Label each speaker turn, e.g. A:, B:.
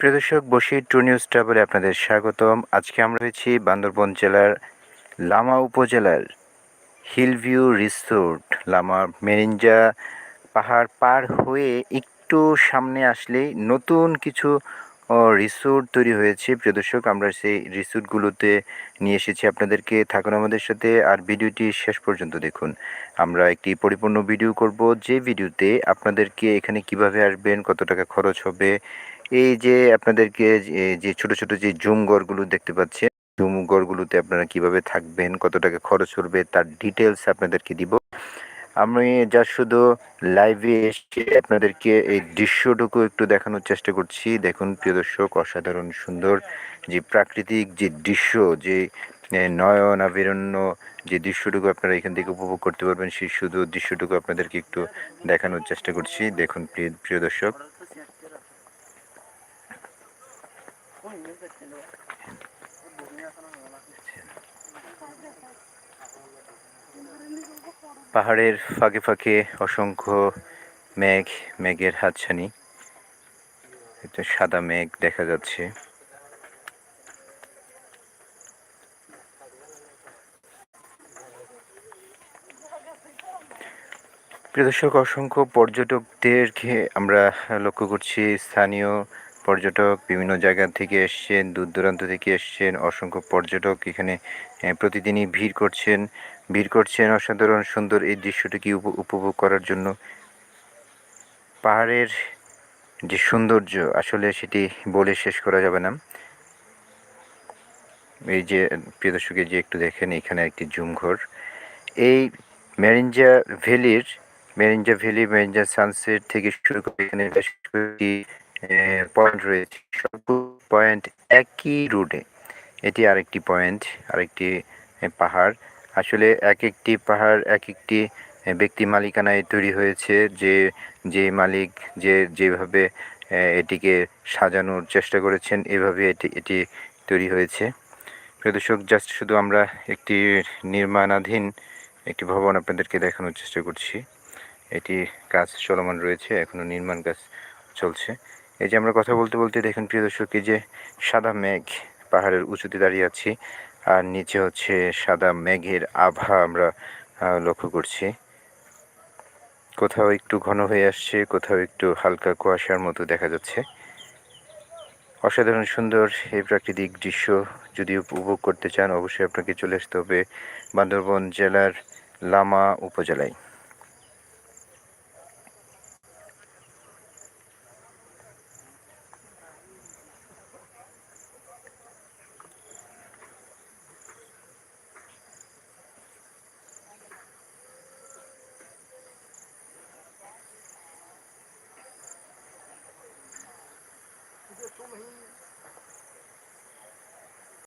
A: প্রিয় দর্শক Basir two news ট্রাভেলে আপনাদের স্বাগতম। আজকে আমরা রয়েছি বান্দরবন জেলার লামা উপজেলার হিলভিউ রিসোর্ট, লামা মেরিঞ্জা পাহাড় পার হয়ে একটু সামনে আসলেই নতুন কিছু রিসোর্ট তৈরি হয়েছে। প্রিয় দর্শক, আমরা সেই রিসোর্টগুলোতে নিয়ে এসেছি আপনাদেরকে। থাকুন আমাদের সাথে আর ভিডিওটি শেষ পর্যন্ত দেখুন। আমরা একটি পরিপূর্ণ ভিডিও করব। যে ভিডিওতে আপনাদেরকে এখানে কীভাবে আসবেন, কত টাকা খরচ হবে এই যে আপনাদেরকে যে ছোট ছোট যে জুম ঘরগুলো দেখতে পাচ্ছেন জুম ঘরগুলোতে আপনারা কীভাবে থাকবেন, কত টাকা খরচ করবে, তার ডিটেলস আপনাদেরকে দিব। আমি যা শুধু লাইভে এসে আপনাদেরকে এই দৃশ্যটুকু একটু দেখানোর চেষ্টা করছি। দেখুন, প্রিয় দর্শক, অসাধারণ সুন্দর যে প্রাকৃতিক যে দৃশ্য, যে নয়ন, আবিরণ্য যে দৃশ্যটুকু আপনারা এখান থেকে উপভোগ করতে পারবেন, সেই শুধু দৃশ্যটুকু আপনাদেরকে একটু দেখানোর চেষ্টা করছি। দেখুন, প্রিয় প্রিয় দর্শক পাহাড়ের ফাঁকে ফাঁকে অসংখ্য মেঘ, মেঘের হাতছানি। একটা সাদা মেঘ দেখা যাচ্ছে। প্রিয় দর্শক, অসংখ্য পর্যটকদেরকে আমরা লক্ষ্য করছি স্থানীয় পর্যটক বিভিন্ন জায়গা থেকে এসছেন, দূর দূরান্ত থেকে এসছেন, অসংখ্য পর্যটক এখানে প্রতিদিনই ভিড় করছেন ভিড় করছেন অসাধারণ সুন্দর এই দৃশ্যটিকে উপভোগ করার জন্য। পাহাড়ের যে সৌন্দর্য, আসলে সেটি বলে শেষ করা যাবে না। এই যে, প্রিয় দর্শকে যে একটু দেখেন, এখানে একটি জুমঘর এই মেরিঞ্জা ভ্যালির, মেরিঞ্জা ভ্যালি, মেরিঞ্জা সানসেট থেকে শুরু করে এখানে বেশ কয়েকটি পয়েন্ট রয়েছে। সব পয়েন্ট একই রুটে এটি আরেকটি পয়েন্ট আরেকটি পাহাড়। আসলে এক একটি পাহাড় এক একটি ব্যক্তি মালিকানায় তৈরি হয়েছে যে যে মালিক যে, যেভাবে এটিকে সাজানোর চেষ্টা করেছেন, এভাবে এটি এটি তৈরি হয়েছে। প্রদর্শক জাস্ট শুধু আমরা একটি নির্মাণাধীন একটি ভবন আপনাদেরকে দেখানোর চেষ্টা করছি। এটি কাজ চলমান রয়েছে এখনও নির্মাণ কাজ চলছে। এই যে আমরা কথা বলতে বলতে দেখেন, প্রিয় দর্শক, এই যে সাদা মেঘ পাহাড়ের উঁচুতে দাঁড়িয়ে আছি আর নিচে হচ্ছে সাদা মেঘের আভা আমরা লক্ষ্য করছি। কোথাও একটু ঘন হয়ে আসছে, কোথাও একটু হালকা কুয়াশার মতো দেখা যাচ্ছে। অসাধারণ সুন্দর এই প্রাকৃতিক দৃশ্য যদি উপভোগ করতে চান, অবশ্যই আপনাকে চলে আসতে হবে বান্দরবন জেলার লামা উপজেলায়।